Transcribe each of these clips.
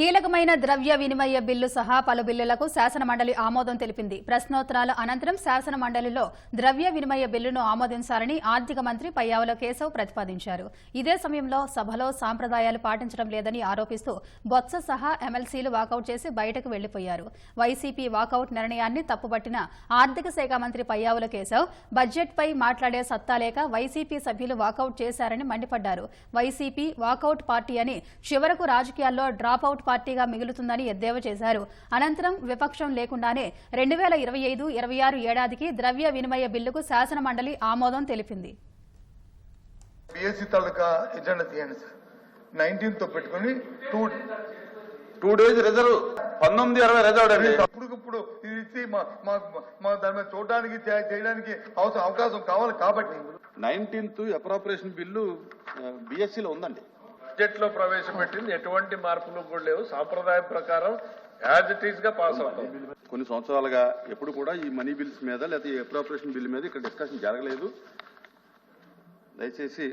కీలకమైన ద్రవ్య వినిమయ బిల్లు సహా పలు బిల్లులకు శాసన మండలి ఆమోదం తెలిపింది. ప్రశ్నోత్తరాల అనంతరం శాసన మండలిలో ద్రవ్య వినిమయ బిల్లును ఆమోదించాలని ఆర్థిక మంత్రి పయ్యావుల కేశవ్ ప్రతిపాదించారు. ఇదే సమయంలో సభలో సాంప్రదాయాలు పాటించడం లేదని ఆరోపిస్తూ బొత్స సహా ఎమ్మెల్సీలు వాకౌట్ చేసి బయటకు వెళ్ళిపోయారు. వైసీపీ వాకౌట్ నిర్ణయాన్ని తప్పుపట్టిన ఆర్థిక శాఖ మంత్రి పయ్యావుల కేశవ్ బడ్జెట్పై మాట్లాడే సత్తా లేక వైసీపీ సభ్యులు వాకౌట్ చేశారని మండిపడ్డారు. వైసీపీ వాకౌట్ పార్టీ అని చివరకు రాజకీయాల్లో డ్రాప్ అవుట్ పార్టీగా మిగులుతుందని ఎద్దేవా చేశారు. అనంతరం విపక్షం లేకుండానే రెండు వేల ఇరవై ఐదు ఇరవై ఆరు ఏడాదికి ద్రవ్య వినిమయ బిల్లుకు శాసన మండలి ఆమోదం తెలిపింది. పిఎస్సి తాలూకా ఎజెండా తీయండి సార్. నైన్టీన్త్తో పెట్టుకుని టూ టూ డేస్ రిజర్వ్. పంతొమ్మిది ఇరవై రిజర్వ్ అండి. అప్పటికప్పుడు ఇది ఇచ్చి మా మా మా దాని మీద చూడడానికి చేయడానికి అవసరం అవకాశం కావాలి కాబట్టి. నైన్టీన్త్ అప్రాపరేషన్ బిల్లు బిఎస్సిలో ఉందండి. బడ్జెట్లో ప్రవేశపెట్టింది. ఎటువంటి మార్పులు కూడా లేవు. సాంప్రదాయం ప్రకారం యాజ్ ఇట్ ఈస్గా పాస్ అవుతుంది. కొన్ని సంవత్సరాలుగా ఎప్పుడు కూడా ఈ మనీ బిల్స్ మీద లేకపోతే ఈ అప్రాపరేషన్ బిల్ మీద ఇక్కడ డిస్కషన్ జరగలేదు. దయచేసి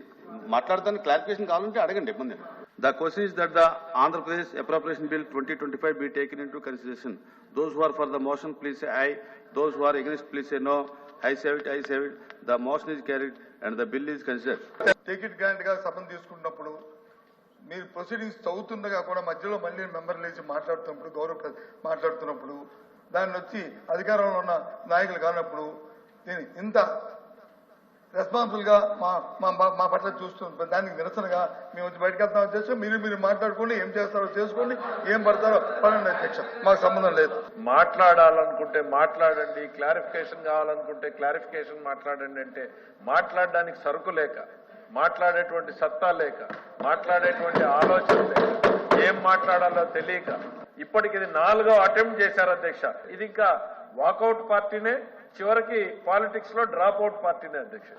మాట్లాడటానికి క్లారిఫికేషన్ కావాలంటే అడగండి ఇబ్బంది the question is that the Andhra Pradesh appropriation bill twenty twenty five be taken into consideration those who are for the motion please aye those who are against please no ayes have it ayes have it the motion is carried and the bill is considered ticket గ్రాంట్గా సభను తీసుకున్నప్పుడు మీరు proceedings చదువుతుండగా కూడా మధ్యలో మళ్ళీ member లేచి మాట్లాడుతున్నప్పుడు గౌరవ మాట్లాడుతున్నప్పుడు దాన్ని వచ్చి అధికారంలో ఉన్న నాయకులు కానప్పుడు ఇంత రెస్పాన్సిబుల్గా మా మా మా- పట్ల చూస్తున్న దానికి నిరసనగా మేము వచ్చి బయటకు వెళ్తాం చేస్తే మీరు మీరు మాట్లాడుకోండి ఏం చేస్తారో చేసుకోండి ఏం పడతారో పడండి అధ్యక్ష. మాకు సంబంధం లేదు. మాట్లాడాలనుకుంటే మాట్లాడండి క్లారిఫికేషన్ కావాలనుకుంటే క్లారిఫికేషన్ మాట్లాడండి అంటే మాట్లాడడానికి సరుకు లేక మాట్లాడేటువంటి సత్తా లేక మాట్లాడేటువంటి ఆలోచన లేక ఏం మాట్లాడాలో తెలియక ఇప్పటికి ఇది నాలుగో అటెంప్ట్ చేశారు అధ్యక్ష. ఇది ఇంకా వాకౌట్ పార్టీనే చివరికి పాలిటిక్స్లో డ్రాప్ అవుట్ పార్టీనే అధ్యక్ష.